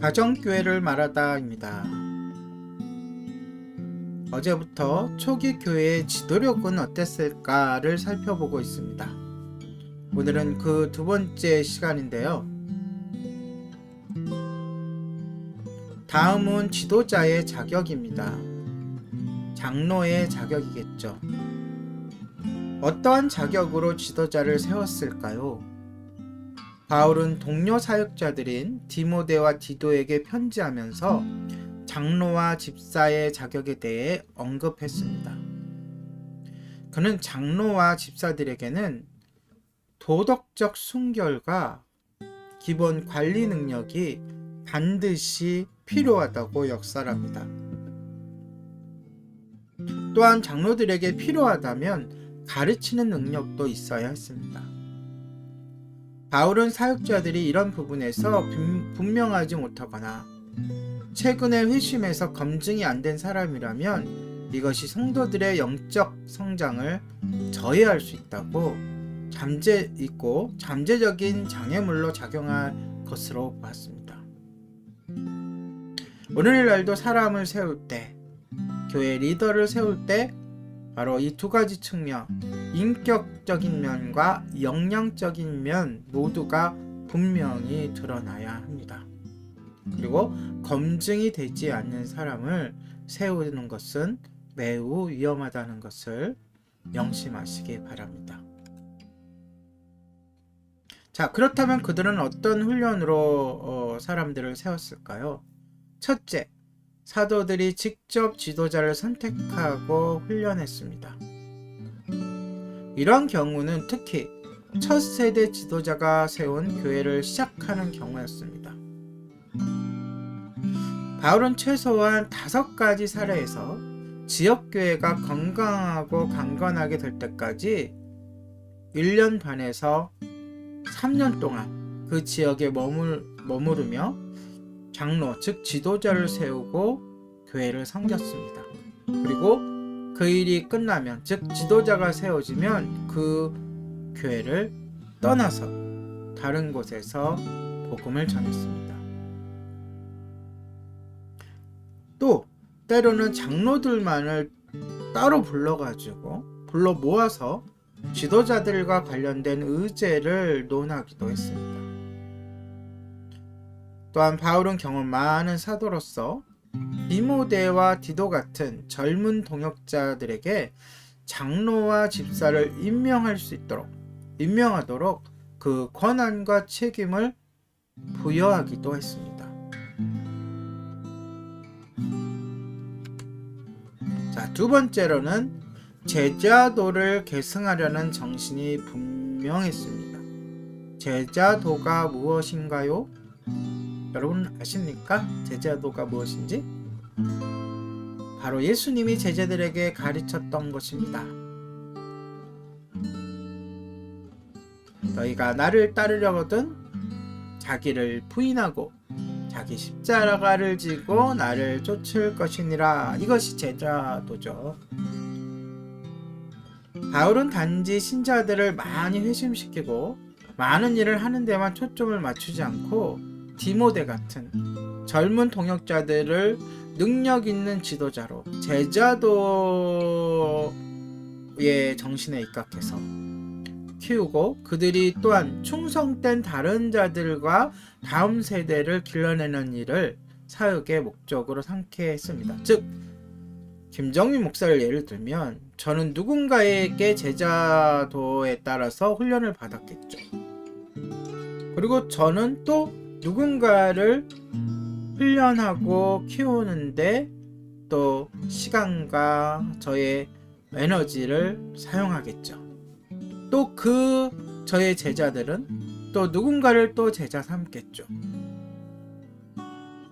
가정교회를 말하다입니다. 어제부터 초기 교회의 지도력은 어땠을까를 살펴보고 있습니다. 오늘은 그 두 번째 시간인데요. 다음은 지도자의 자격입니다. 장로의 자격이겠죠. 어떠한 자격으로 지도자를 세웠을까요? 바울은 동료 사역자들인 디모데와 디도에게 편지하면서 장로와 집사의 자격에 대해 언급했습니다. 그는 장로와 집사들에게는 도덕적 순결과 기본 관리 능력이 반드시 필요하다고 역설합니다. 또한 장로들에게 필요하다면 가르치는 능력도 있어야 했습니다. 바울은 사역자들이 이런 부분에서 분- 분명하지 못하거나 최근에 회심해서 검증이 안 된 사람이라면 이것이 성도들의 영적 성장을 저해할 수 있다고 잠재 있고 잠재적인 장애물로 작용할 것으로 보았습니다. 오늘날도 사람을 세울 때, 교회 리더를 세울 때 바로 이 두 가지 측면, 인격적인 면과 역량적인 면 모두가 분명히 드러나야 합니다. 그리고 검증이 되지 않는 사람을 세우는 것은 매우 위험하다는 것을 명심하시기 바랍니다. 자, 그렇다면 그들은 어떤 훈련으로 어, 사람들을 세웠을까요? 첫째, 사도들이 직접 지도자를 선택하고 훈련했습니다. 이런 경우는 특히 첫 세대 지도자가 세운 교회를 시작하는 경우였습니다. 바울은 최소한 다섯 가지 사례에서 지역교회가 건강하고 강건하게 될 때까지 1년 반에서 3년 동안 그 지역에 머물, 머무르며 장로, 즉 지도자를 세우고 교회를 섬겼습니다. 그리고 그 일이 끝나면, 즉 지도자가 세워지면 그 교회를 떠나서 다른 곳에서 복음을 전했습니다. 또 때로는 장로들만을 따로 불러가지고 불러 모아서 지도자들과 관련된 의제를 논하기도 했습니다. 또한 바울은 경험 많은 사도로서 디모데와 디도 같은 젊은 동역자들에게 장로와 집사를 임명할 수 있도록 임명하도록 그 권한과 책임을 부여하기도 했습니다. 자, 두 번째로는 제자도를 계승하려는 정신이 분명했습니다. 제자도가 무엇인가요? 여러분 아십니까? 제자도가 무엇인지? 바로 예수님이 제자들에게 가르쳤던 것입니다. 너희가 나를 따르려거든 자기를 부인하고 자기 십자가를 지고 나를 쫓을 것이니라. 이것이 제자도죠. 바울은 단지 신자들을 많이 회심시키고 많은 일을 하는 데만 초점을 맞추지 않고 디모데 같은 젊은 동역자들을 능력 있는 지도자로 제자도의 정신에 입각해서 키우고 그들이 또한 충성된 다른 자들과 다음 세대를 길러내는 일을 사역의 목적으로 삼게 했습니다. 즉 김정민 목사를 예를 들면 저는 누군가에게 제자도에 따라서 훈련을 받았겠죠. 그리고 저는 또 누군가를 훈련하고 키우는데 또 시간과 저의 에너지를 사용하겠죠. 또 그 저의 제자들은 또 누군가를 또 제자 삼겠죠.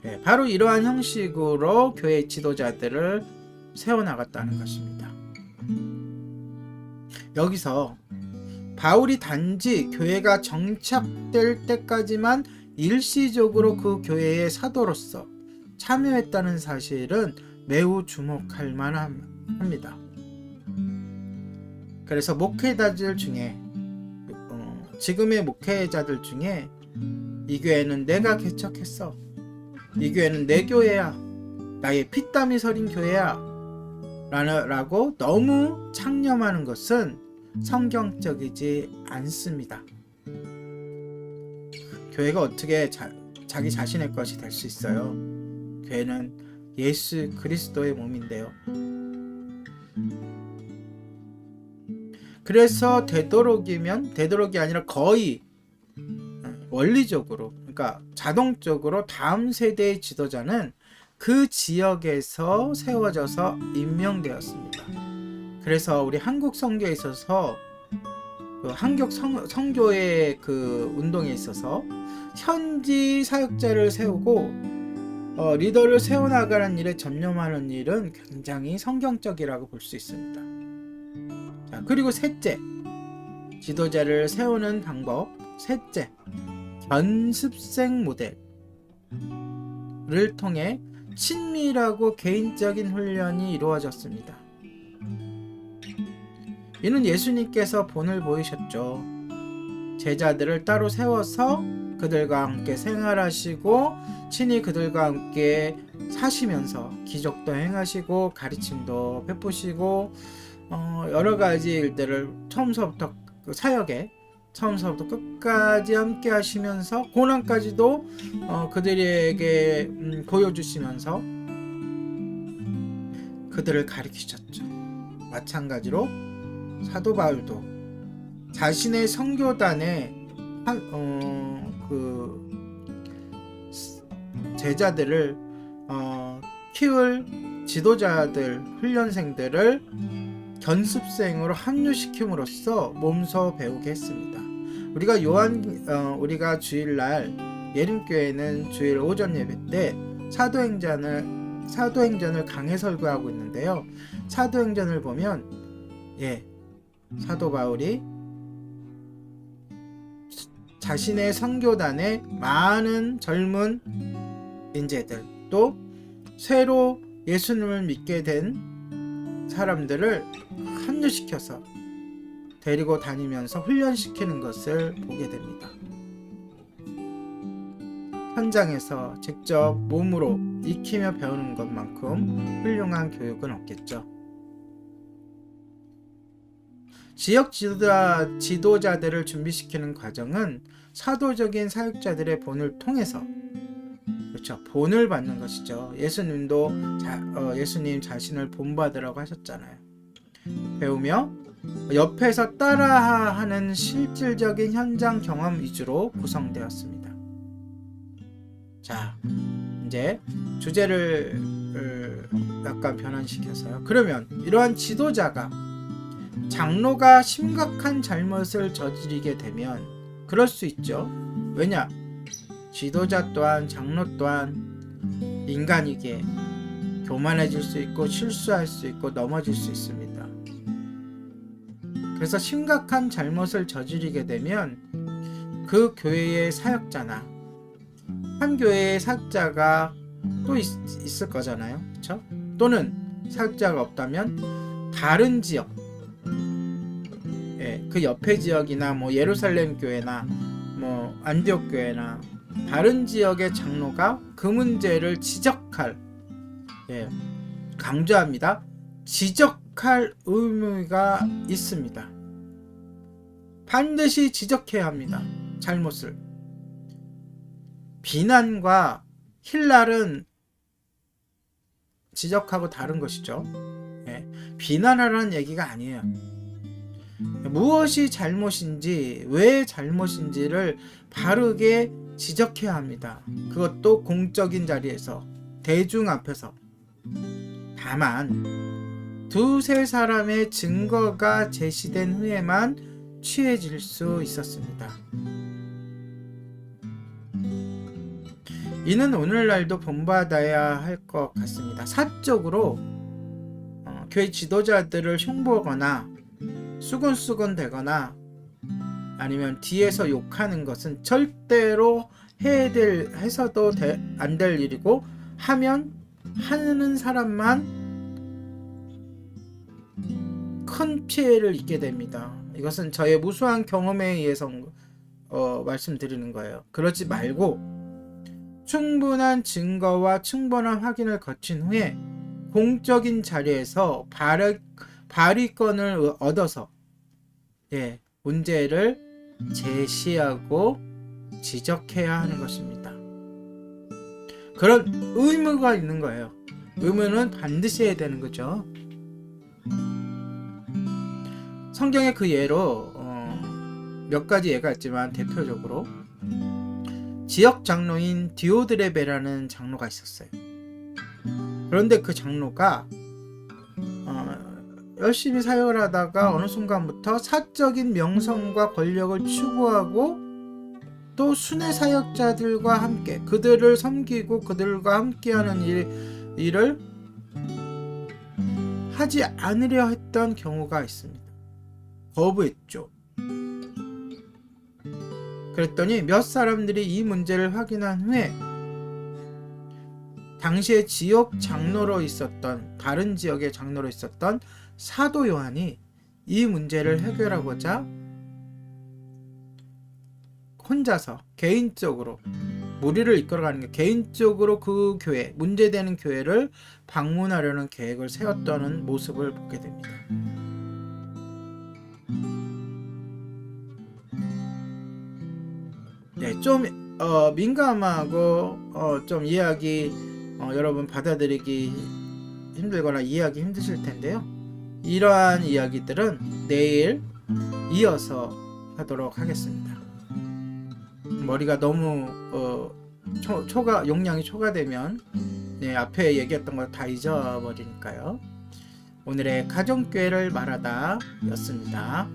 네, 바로 이러한 형식으로 교회 지도자들을 세워나갔다는 것입니다. 여기서 바울이 단지 교회가 정착될 때까지만 일시적으로 그 교회의 사도로서 참여했다는 사실은 매우 주목할 만합니다. 그래서 목회자들 중에 어, 지금의 목회자들 중에 이 교회는 내가 개척했어. 이 교회는 내 교회야. 나의 피땀이 서린 교회야. 라고 너무 창념하는 것은 성경적이지 않습니다. 교회가 어떻게 자, 자기 자신의 것이 될 수 있어요? 교회는 예수 그리스도의 몸인데요. 그래서 되도록이면 되도록이 아니라 거의 원리적으로 그러니까 자동적으로 다음 세대의 지도자는 그 지역에서 세워져서 임명되었습니다. 그래서 우리 한국 선교에 있어서 그 한국 성, 선교의 그 운동에 있어서 현지 사역자를 세우고 어, 리더를 세워나가는 일에 전념하는 일은 굉장히 성경적이라고 볼 수 있습니다. 자, 그리고 셋째, 지도자를 세우는 방법. 셋째, 연습생 모델을 통해 친밀하고 개인적인 훈련이 이루어졌습니다. 이는 예수님께서 본을 보이셨죠. 제자들을 따로 세워서 그들과 함께 생활하시고 친히 그들과 함께 사시면서 기적도 행하시고 가르침도 베푸시고 어, 여러 가지 일들을 처음서부터 그 사역에 처음서부터 끝까지 함께 하시면서 고난까지도 어, 그들에게 음, 보여주시면서 그들을 가르치셨죠. 마찬가지로 사도 바울도 자신의 성교단에 한, 어, 그 제자들을 어, 키울 지도자들 훈련생들을 견습생으로 합류시킴으로써 몸소 배우게 했습니다. 우리가 요한 어, 우리가 주일날 예림교회는 주일 오전 예배 때 사도행전을 사도행전을 강해 설교하고 있는데요. 사도행전을 보면 예 사도 바울이 자신의 선교단에 많은 젊은 인재들 또 새로 예수님을 믿게 된 사람들을 합류시켜서 데리고 다니면서 훈련시키는 것을 보게 됩니다. 현장에서 직접 몸으로 익히며 배우는 것만큼 훌륭한 교육은 없겠죠. 지역 지도자, 지도자들을 준비시키는 과정은 사도적인 사역자들의 본을 통해서 그렇죠. 본을 받는 것이죠. 예수님도 자, 어, 예수님 자신을 본받으라고 하셨잖아요. 배우며 옆에서 따라하는 실질적인 현장 경험 위주로 구성되었습니다. 자, 이제 주제를 어, 약간 변환시켜서요. 그러면 이러한 지도자가 장로가 심각한 잘못을 저지르게 되면 그럴 수 있죠. 왜냐? 지도자 또한 장로 또한 인간이기에 교만해질 수 있고 실수할 수 있고 넘어질 수 있습니다. 그래서 심각한 잘못을 저지르게 되면 그 교회의 사역자나 한 교회의 사역자가 또 있, 있을 거잖아요. 그렇죠? 또는 사역자가 없다면 다른 지역 예, 그 옆에 지역이나 뭐 예루살렘 교회나 뭐 안디옥 교회나 다른 지역의 장로가 그 문제를 지적할 예, 강조합니다. 지적할 의무가 있습니다. 반드시 지적해야 합니다. 잘못을. 비난과 힐날은 지적하고 다른 것이죠. 예, 비난하라는 얘기가 아니에요. 무엇이 잘못인지, 왜 잘못인지를 바르게 지적해야 합니다. 그것도 공적인 자리에서, 대중 앞에서. 다만, 두세 사람의 증거가 제시된 후에만 취해질 수 있었습니다. 이는 오늘날도 본받아야 할 것 같습니다. 사적으로 어, 교회 지도자들을 흉보거나 수근수근 되거나 아니면 뒤에서 욕하는 것은 절대로 해야 될 해서도 안 될 일이고 하면 하는 사람만 큰 피해를 입게 됩니다. 이것은 저의 무수한 경험에 의해서 어, 말씀드리는 거예요. 그러지 말고 충분한 증거와 충분한 확인을 거친 후에 공적인 자리에서 발의, 발의권을 얻어서 예, 문제를 제시하고 지적해야 하는 것입니다. 그런 의무가 있는 거예요. 의무는 반드시 해야 되는 거죠. 성경의 그 예로 어, 몇 가지 예가 있지만 대표적으로 지역 장로인 디오드레베라는 장로가 있었어요. 그런데 그 장로가 어, 열심히 사역을 하다가 어느 순간부터 사적인 명성과 권력을 추구하고 또 순회 사역자들과 함께 그들을 섬기고 그들과 함께하는 일, 일을 하지 않으려 했던 경우가 있습니다. 거부했죠. 그랬더니 몇 사람들이 이 문제를 확인한 후에 당시에 지역 장로로 있었던 다른 지역의 장로로 있었던 사도 요한이 이 문제를 해결하고자 혼자서 개인적으로 무리를 이끌어가는 게 개인적으로 그 교회 문제되는 교회를 방문하려는 계획을 세웠다는 모습을 보게 됩니다. 네, 좀 어, 민감하고 어, 좀 이해하기 어, 여러분 받아들이기 힘들거나 이해하기 힘드실 텐데요. 이러한 이야기들은 내일 이어서 하도록 하겠습니다. 머리가 너무 어, 초, 초가 용량이 초과되면 네, 앞에 얘기했던 거다 잊어버리니까요. 오늘의 가정교회를 말하다 였습니다.